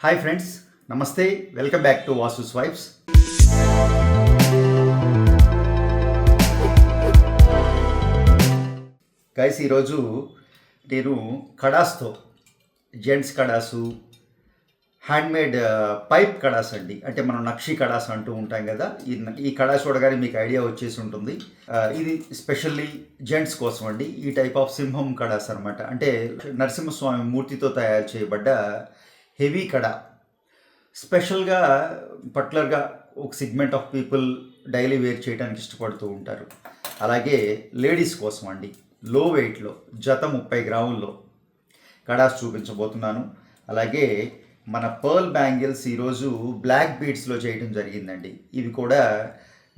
Hi friends నమస్తే welcome back to Vasu swipes guys ఈరోజు నేను కడాస్తో జెంట్స్ కడాసు హ్యాండ్మేడ్ పైప్ uh, కడాస్ అండి. అంటే మనం నక్షి కడాస్ అంటూ ఉంటాం కదా ఈ ఈ కడాస్ చూడగానే మీకు ఐడియా వచ్చేసి ఉంటుంది. Uh, ఇది స్పెషల్లీ జెంట్స్ కోసం అండి. ఈ టైప్ ఆఫ్ సింహం కడాస్ అనమాట అంటే నరసింహస్వామి మూర్తితో తయారు చేయబడ్డ హెవీ కడ. స్పెషల్గా పర్టికులర్గా ఒక segment of people daily wear చేయడానికి ఇష్టపడుతూ ఉంటారు. అలాగే లేడీస్ కోసం అండి లో వెయిట్లో జత ముప్పై గ్రాముల్లో కడాస్ చూపించబోతున్నాను. అలాగే మన పర్ల్ బ్యాంగిల్స్ ఈరోజు బ్లాక్ బీడ్స్లో చేయడం జరిగిందండి. ఇవి కూడా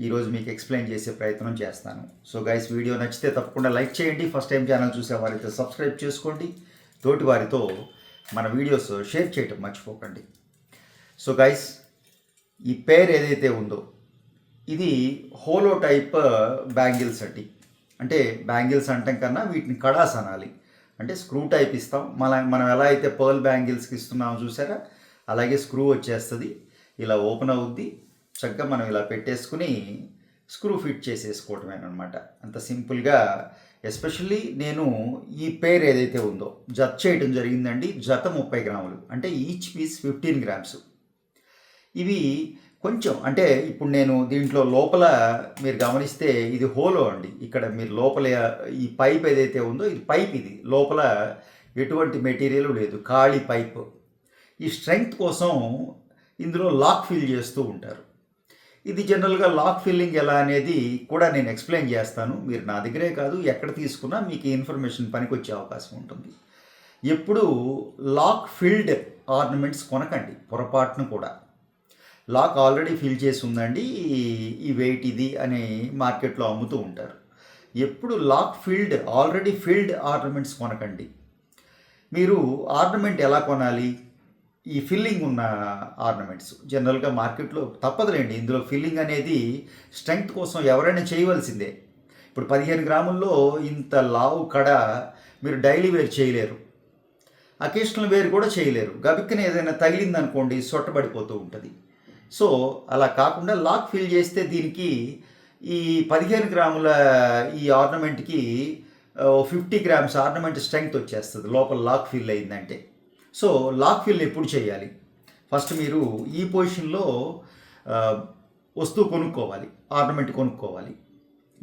ఈరోజు మీకు ఎక్స్ప్లెయిన్ చేసే ప్రయత్నం చేస్తాను. సో గైస్ వీడియో నచ్చితే తప్పకుండా లైక్ చేయండి. ఫస్ట్ టైం ఛానల్ చూసే వారైతే సబ్స్క్రైబ్ చేసుకోండి. తోటి వారితో మన వీడియోస్ షేర్ చేయటం మర్చిపోకండి. సో గైస్ ఈ పేర్ ఏదైతే ఉందో ఇది హోలో టైప్ బ్యాంగిల్స్ అండి. అంటే బ్యాంగిల్స్ అంటాం కన్నా వీటిని కడాస్ అనాలి. అంటే స్క్రూ టైప్ ఇస్తాం. మన మనం ఎలా అయితే పర్ల్ బ్యాంగిల్స్కి ఇస్తున్నామో చూసారా? అలాగే స్క్రూ వచ్చేస్తుంది. ఇలా ఓపెన్ అవుద్ది. చక్కగా మనం ఇలా పెట్టేసుకుని స్క్రూ ఫిట్ చేసేసుకోవటమేనమాట అంత సింపుల్గా ఎస్పెషల్లీ నేను ఈ పేర్ ఏదైతే ఉందో జత చేయడం జరిగిందండి జత ముప్పై గ్రాములు. అంటే ఈచ్ పీస్ ఫిఫ్టీన్ గ్రామ్స్. ఇవి కొంచెం అంటే ఇప్పుడు నేను దీంట్లో లోపల మీరు గమనిస్తే ఇది హోలో అండి. ఇక్కడ మీరు లోపల ఈ పైప్ ఏదైతే ఉందో ఇది పైప్ ఇది. లోపల ఎటువంటి మెటీరియల్ లేదు. ఖాళీ పైప్. ఈ స్ట్రెంగ్త్ కోసం ఇందులో లాక్ ఫిల్ చేస్తూ ఉంటారు. ఇది జనరల్గా లాక్ ఫిల్లింగ్ ఎలా అనేది కూడా నేను ఎక్స్ప్లెయిన్ చేస్తాను. మీరు నా దగ్గరే కాదు ఎక్కడ తీసుకున్నా మీకు ఈ ఇన్ఫర్మేషన్ పనికొచ్చే అవకాశం ఉంటుంది. ఎప్పుడు లాక్ ఫిల్డ్ ఆర్నమెంట్స్ కొనకండి పొరపాటును కూడా. లాక్ ఆల్రెడీ ఫిల్ చేసి ఉందండి ఈ- వెయిట్ ఇది అని మార్కెట్లో అమ్ముతూ ఉంటారు. ఎప్పుడు lac filled already filled ornaments కొనకండి. మీరు ఆర్నమెంట్ ఎలా కొనాలి? ఈ ఫిల్లింగ్ ఉన్న ఆర్నమెంట్స్. జనరల్గా మార్కెట్లో తప్పదులేండి. ఇందులో ఫిల్లింగ్ అనేది స్ట్రెంగ్త్ కోసం ఎవరైనా చేయవలసిందే. ఇప్పుడు పదిహేను గ్రాముల్లో ఇంత లావు కడ మీరు డైలీ వేర్ చేయలేరు. అకేషనల్ వేర్ కూడా చేయలేరు. గబిక్కన ఏదైనా తగిలిందనుకోండి సొట్టబడిపోతూ ఉంటుంది. సో అలా కాకుండా లాక్ ఫిల్ చేస్తే దీనికి ఈ పదిహేను గ్రాముల ఈ ఆర్నమెంట్కి ఫిఫ్టీ గ్రామ్స్ ఆర్నమెంట్ స్ట్రెంగ్త్ వచ్చేస్తుంది. లోపల లాక్ ఫిల్ అయిందంటే. సో లాక్ ఫిల్ ఎప్పుడు చేయాలి? ఫస్ట్ మీరు ఈ పొజిషన్లో వస్తువు కొనుక్కోవాలి ఆర్నమెంట్ కొనుక్కోవాలి.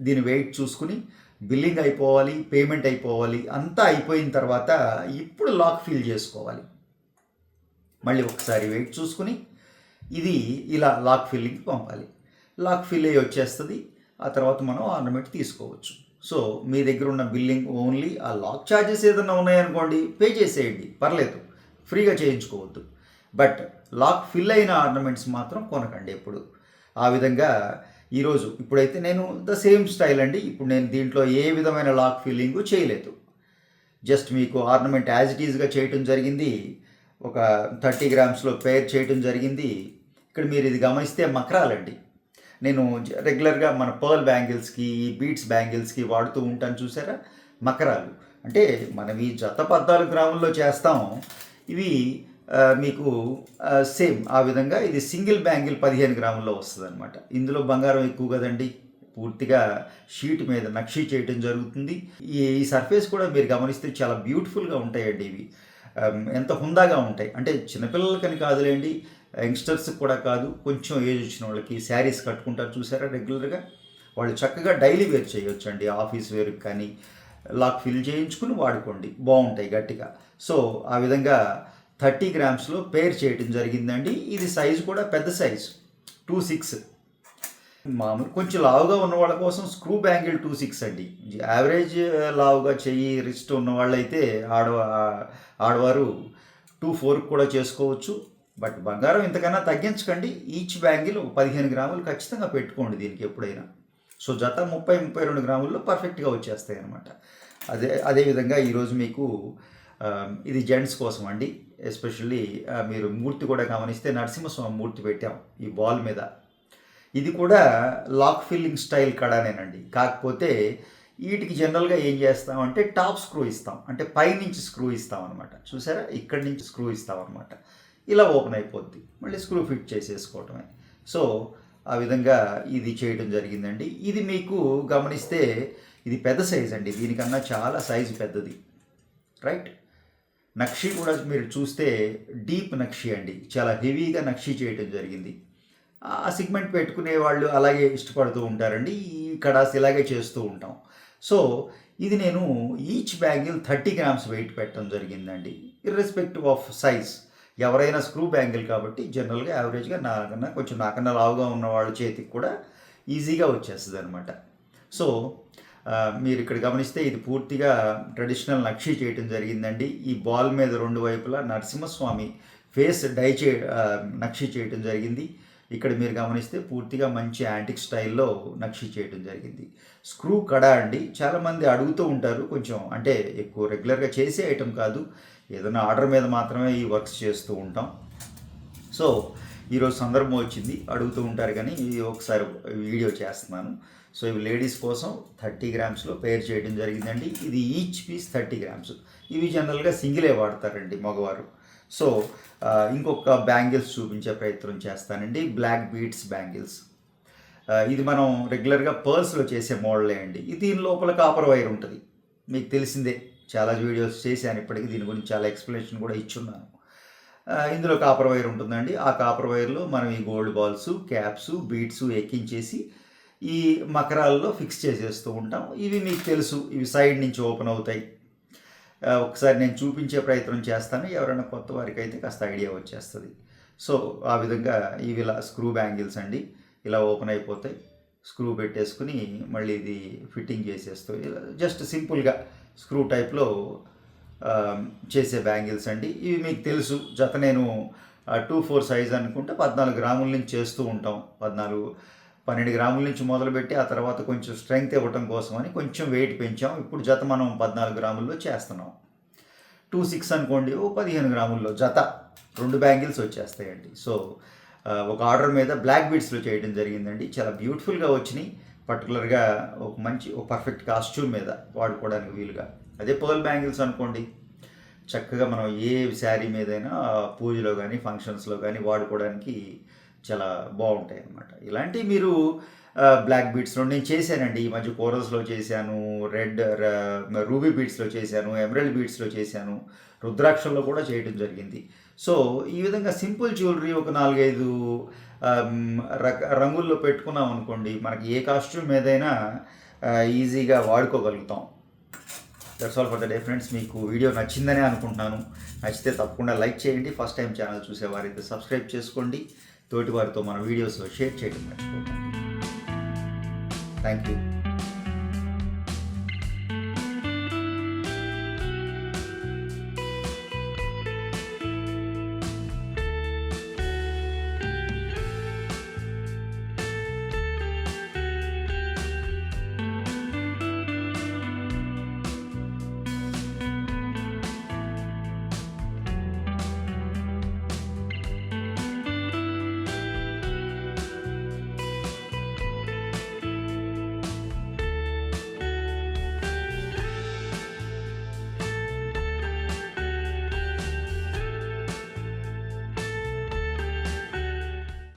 దీని వెయిట్ చూసుకుని బిల్లింగ్ అయిపోవాలి పేమెంట్ అయిపోవాలి అంతా అయిపోయిన తర్వాత ఇప్పుడు లాక్ ఫిల్ చేసుకోవాలి. మళ్ళీ ఒకసారి వెయిట్ చూసుకుని ఇది ఇలా లాక్ ఫిల్లింగ్కి పంపాలి. లాక్ ఫిల్ అయ్యి వచ్చేస్తుంది ఆ తర్వాత మనం ఆర్నమెంట్ తీసుకోవచ్చు. సో మీ దగ్గర ఉన్న బిల్లింగ్ ఓన్లీ ఆ లాక్ ఛార్జెస్ ఏదైనా ఉన్నాయనుకోండి పే చేసేయండి పర్లేదు. ఫ్రీగా చేయించుకోవద్దు. బట్ లాక్ ఫిల్ అయిన ఆర్నమెంట్స్ మాత్రం కొనకండి ఎప్పుడు. ఆ విధంగా ఈరోజు ఇప్పుడైతే నేను ద సేమ్ స్టైల్ అండి. ఇప్పుడు నేను దీంట్లో ఏ విధమైన లాక్ ఫిల్లింగ్ చేయలేదు. జస్ట్ మీకు ఆర్నమెంట్ యాజ్ ఇట్ ఈజ్గా చేయటం జరిగింది. ఒక థర్టీ గ్రామ్స్లో పేర్ చేయటం జరిగింది. ఇక్కడ మీరు ఇది గమనిస్తే మకరాలండి. నేను రెగ్యులర్గా మన పర్ల్ బ్యాంగిల్స్కి బీట్స్ బ్యాంగిల్స్కి వాడుతూ ఉంటాను చూసారా? మకరాలు. అంటే మనం ఈ జత పద్నాలుగు గ్రాముల్లో చేస్తాం. ఇవి మీకు సేమ్ ఆ విధంగా ఇది సింగిల్ బ్యాంగిల్ పదిహేను గ్రాముల్లో వస్తుంది అనమాట ఇందులో బంగారం ఎక్కువ కదండి. పూర్తిగా షీట్ మీద నక్షి చేయటం జరుగుతుంది. ఈ సర్ఫేస్ కూడా మీరు గమనిస్తే చాలా బ్యూటిఫుల్గా ఉంటాయండి ఇవి. ఎంత హుందాగా ఉంటాయి. అంటే చిన్నపిల్లలకని కాదులేండి యంగ్స్టర్స్ కూడా కాదు. కొంచెం ఏజ్ వచ్చిన వాళ్ళకి శారీస్ కట్టుకుంటారు చూసారా రెగ్యులర్గా? వాళ్ళు చక్కగా డైలీ వేర్ చేయొచ్చు అండి ఆఫీస్ వేర్కి కానీ లాక్ ఫిల్ చేయించుకుని వాడుకోండి. బాగుంటాయి గట్టిగా. సో ఆ విధంగా థర్టీ గ్రామ్స్లో పేర్ చేయటం జరిగిందండి. ఇది సైజు కూడా పెద్ద సైజు. Two six. మామూలు కొంచెం లావుగా ఉన్న వాళ్ళ కోసం స్క్రూ బ్యాంగిల్ టూ సిక్స్ అండి. యావరేజ్ లావుగా చెయ్యి రిస్ట్ ఉన్న వాళ్ళైతే ఆడవ ఆడవారు టూ ఫోర్ కూడా చేసుకోవచ్చు. బట్ బంగారం ఇంతకన్నా తగ్గించకండి. ఈచ్ బ్యాంగిల్ పదిహేను గ్రాములు ఖచ్చితంగా పెట్టుకోండి దీనికి ఎప్పుడైనా. సో జత ముప్పై ముప్పై రెండు గ్రాముల్లో పర్ఫెక్ట్గా వచ్చేస్తాయి అనమాట అదే అదేవిధంగా ఈరోజు మీకు ఇది జెంట్స్ కోసం అండి. ఎస్పెషల్లీ మీరు మూర్తి కూడా గమనిస్తే నరసింహస్వామి మూర్తి పెట్టాం ఈ బాల్ మీద. ఇది కూడా లాక్ ఫిల్లింగ్ స్టైల్ కడానేనండి. కాకపోతే వీటికి జనరల్గా ఏం చేస్తామంటే టాప్ స్క్రూ ఇస్తాం. అంటే పైనుంచి స్క్రూ ఇస్తాం అనమాట చూసారా? ఇక్కడి నుంచి స్క్రూ ఇస్తాం అనమాట ఇలా ఓపెన్ అయిపోద్ది. మళ్ళీ స్క్రూ ఫిట్ చేసేసుకోవటమే. సో ఆ విధంగా ఇది చేయడం జరిగిందండి. ఇది మీకు గమనిస్తే ఇది పెద్ద సైజ్ అండి. దీనికన్నా చాలా సైజు పెద్దది. రైట్ నక్షి కూడా మీరు చూస్తే డీప్ నక్షి అండి. చాలా హెవీగా నక్షి చేయడం జరిగింది. ఆ సిగ్మెంట్ పెట్టుకునే వాళ్ళు అలాగే ఇష్టపడుతూ ఉంటారండి. ఈ కడాస్ ఇలాగే చేస్తూ ఉంటాం. సో ఇది నేను each bangle thirty grams weight పెట్టడం జరిగిందండి. ఇర్రెస్పెక్టివ్ ఆఫ్ సైజ్ ఎవరైనా స్క్రూ బ్యాంగిల్ కాబట్టి జనరల్గా యావరేజ్గా నాకన్నా కొంచెం నాకన్నా లావుగా ఉన్న వాళ్ళ చేతికి కూడా ఈజీగా వచ్చేస్తుంది అనమాట సో మీరు ఇక్కడ గమనిస్తే ఇది పూర్తిగా ట్రెడిషనల్ నక్షి చేయటం జరిగిందండి. ఈ బాల్ మీద రెండు వైపులా నరసింహస్వామి ఫేస్ డై చే నక్షి చేయటం జరిగింది. ఇక్కడ మీరు గమనిస్తే పూర్తిగా మంచి యాంటిక్ స్టైల్లో నక్షి చేయటం జరిగింది. స్క్రూ కడ అండి? చాలామంది అడుగుతూ ఉంటారు కొంచెం అంటే ఎక్కువ రెగ్యులర్గా చేసే ఐటెం కాదు. ఏదైనా ఆర్డర్ మీద మాత్రమే ఈ వర్క్స్ చేస్తూ ఉంటాం. సో ఈరోజు సందర్భం వచ్చింది. అడుగుతూ ఉంటారు కానీ ఇది ఒకసారి వీడియో చేస్తున్నాను. సో ఇవి లేడీస్ కోసం థర్టీ గ్రామ్స్లో పేర్ చేయడం జరిగిందండి. ఇది ఈచ్ పీస్ థర్టీ గ్రామ్స్. ఇవి జనరల్గా సింగిలే వాడతారండి మగవారు. సో ఇంకొక బ్యాంగిల్స్ చూపించే ప్రయత్నం చేస్తానండి. Black beads bangles. ఇది మనం రెగ్యులర్గా పర్స్లో చేసే మోడలే అండి. ఇది దీని లోపల కాపర్ వైర్ ఉంటుంది. మీకు తెలిసిందే. చాలా వీడియోస్ చేశాను. ఇప్పటికీ దీని గురించి చాలా ఎక్స్ప్లెనేషన్ కూడా ఇచ్చున్నాను. ఇందులో కాపర్ వైర్ ఉంటుందండి. ఆ కాపర్ వైర్లో మనం ఈ గోల్డ్ బాల్స్ క్యాప్స్ బీట్స్ ఎక్కించేసి ఈ మకరాల్లో ఫిక్స్ చేసేస్తూ ఉంటాం. ఇవి మీకు తెలుసు. ఇవి సైడ్ నుంచి ఓపెన్ అవుతాయి. ఒకసారి నేను చూపించే ప్రయత్నం చేస్తాను. ఎవరైనా కొత్త వారికి అయితే కాస్త ఐడియా వచ్చేస్తుంది. సో ఆ విధంగా ఇవి ఇలా స్క్రూ బ్యాంగిల్స్ అండి. ఇలా ఓపెన్ అయిపోతాయి. స్క్రూ పెట్టేసుకుని మళ్ళీ ఇది ఫిట్టింగ్ చేసేస్తూ ఇలా జస్ట్ సింపుల్గా స్క్రూ టైప్లో చేసే బ్యాంగిల్స్ అండి. ఇవి మీకు తెలుసు. జత నేను టూ ఫోర్ సైజ్ అనుకుంటే పద్నాలుగు గ్రాముల నుంచి చేస్తూ ఉంటాం. పద్నాలుగు పన్నెండు గ్రాముల నుంచి మొదలుపెట్టి ఆ తర్వాత కొంచెం స్ట్రెంగ్త్ ఇవ్వటం కోసం అని కొంచెం వెయిట్ పెంచాం. ఇప్పుడు జత మనం పద్నాలుగు గ్రాముల్లో చేస్తున్నాం. టూ సిక్స్ అనుకోండి ఓ పదిహేను గ్రాముల్లో జత రెండు బ్యాంగిల్స్ వచ్చేస్తాయండి. సో ఒక ఆర్డర్ మీద బ్లాక్ బీడ్స్లో చేయడం జరిగిందండి. చాలా బ్యూటిఫుల్గా వచ్చినాయి. పర్టికులర్గా ఒక మంచి ఒక పర్ఫెక్ట్ కాస్ట్యూమ్ మీద వాడుకోవడానికి వీలుగా. అదే పర్ల్ బ్యాంగిల్స్ అనుకోండి. చక్కగా మనం ఏ శారీ మీదైనా పూజలో కానీ ఫంక్షన్స్లో కానీ వాడుకోవడానికి చాలా బాగుంటాయి అన్నమాట ఇలాంటివి మీరు బ్లాక్ బీట్స్లో నేను చేశానండి. ఈ మధ్య కోరల్స్లో చేశాను రెడ్ రూబీ బీట్స్లో చేశాను ఎమరల్డ్ బీట్స్లో చేశాను రుద్రాక్షల్లో కూడా చేయడం జరిగింది. సో ఈ విధంగా సింపుల్ జ్యువెలరీ ఒక నాలుగైదు రక రంగుల్లో పెట్టుకున్నాం అనుకోండి మనకి ఏ కాస్ట్యూమ్ ఏదైనా ఈజీగా వాడుకోగలుగుతాం. That's all for the day friends మీకు వీడియో నచ్చిందని అనుకుంటున్నాను. నచ్చితే తప్పకుండా లైక్ చేయండి. ఫస్ట్ టైం ఛానల్ చూసేవారైతే సబ్స్క్రైబ్ చేసుకోండి. తోటి వారితో మన వీడియోస్లో షేర్ చేయడం మర్చిపోకండి. Thank you.